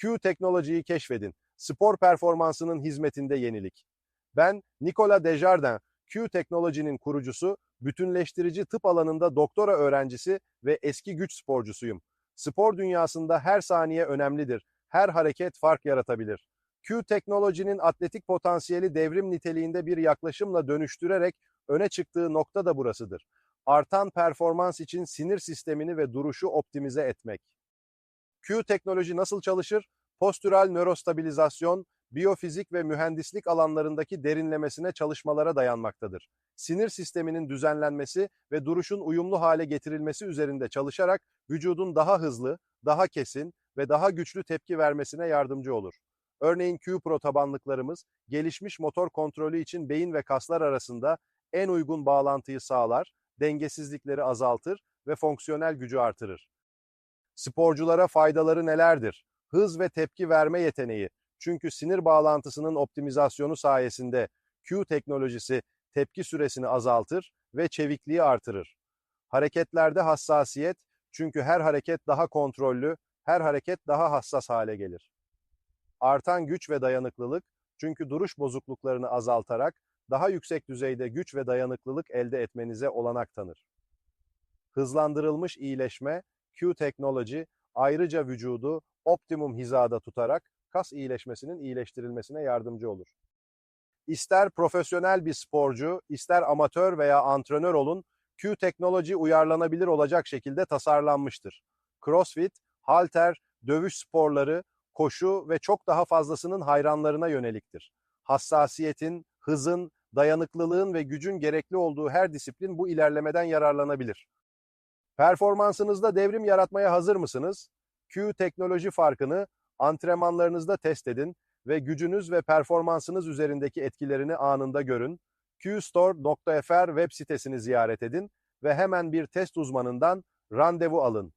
Q teknolojiyi keşfedin. Spor performansının hizmetinde yenilik. Ben Nicola Desjardins, Q teknolojinin kurucusu, bütünleştirici tıp alanında doktora öğrencisi ve eski güç sporcusuyum. Spor dünyasında her saniye önemlidir. Her hareket fark yaratabilir. Q teknolojinin atletik potansiyeli devrim niteliğinde bir yaklaşımla dönüştürerek öne çıktığı nokta da burasıdır. Artan performans için sinir sistemini ve duruşu optimize etmek. Q teknoloji nasıl çalışır? Postüral nörostabilizasyon, biyofizik ve mühendislik alanlarındaki derinlemesine çalışmalara dayanmaktadır. Sinir sisteminin düzenlenmesi ve duruşun uyumlu hale getirilmesi üzerinde çalışarak vücudun daha hızlı, daha kesin ve daha güçlü tepki vermesine yardımcı olur. Örneğin Q-Pro tabanlıklarımız gelişmiş motor kontrolü için beyin ve kaslar arasında en uygun bağlantıyı sağlar, dengesizlikleri azaltır ve fonksiyonel gücü artırır. Sporculara faydaları nelerdir? Hız ve tepki verme yeteneği. Çünkü sinir bağlantısının optimizasyonu sayesinde Q teknolojisi tepki süresini azaltır ve çevikliği artırır. Hareketlerde hassasiyet çünkü her hareket daha kontrollü, her hareket daha hassas hale gelir. Artan güç ve dayanıklılık çünkü duruş bozukluklarını azaltarak daha yüksek düzeyde güç ve dayanıklılık elde etmenize olanak tanır. Hızlandırılmış iyileşme, Q Technology ayrıca vücudu optimum hizada tutarak kas iyileşmesinin iyileştirilmesine yardımcı olur. İster profesyonel bir sporcu, ister amatör veya antrenör olun, Q Technology uyarlanabilir olacak şekilde tasarlanmıştır. CrossFit, halter, dövüş sporları, koşu ve çok daha fazlasının hayranlarına yöneliktir. Hassasiyetin, hızın, dayanıklılığın ve gücün gerekli olduğu her disiplin bu ilerlemeden yararlanabilir. Performansınızda devrim yaratmaya hazır mısınız? Q teknoloji farkını antrenmanlarınızda test edin ve gücünüz ve performansınız üzerindeki etkilerini anında görün. qstore.fr web sitesini ziyaret edin ve hemen bir test uzmanından randevu alın.